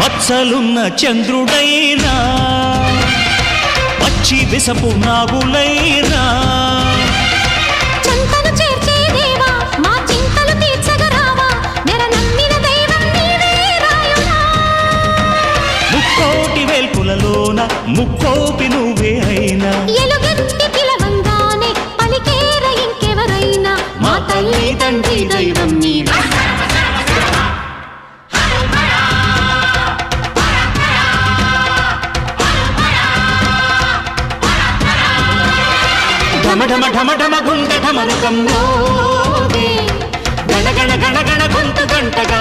మచ్చలున్న చంద్రుడైనా పచ్చి విసపు నాగులైనా. ముక్కోటి వేల్పులలోన ముక్కోపి నువ్వే అయినా. మా తల్లి తండ్రి దైవం నీవే. ఢమ ఢమ ఢమ ఢమ గుంట ఢమరుకం మోగే గణ గణ గణ గణ గొంతు గంటగా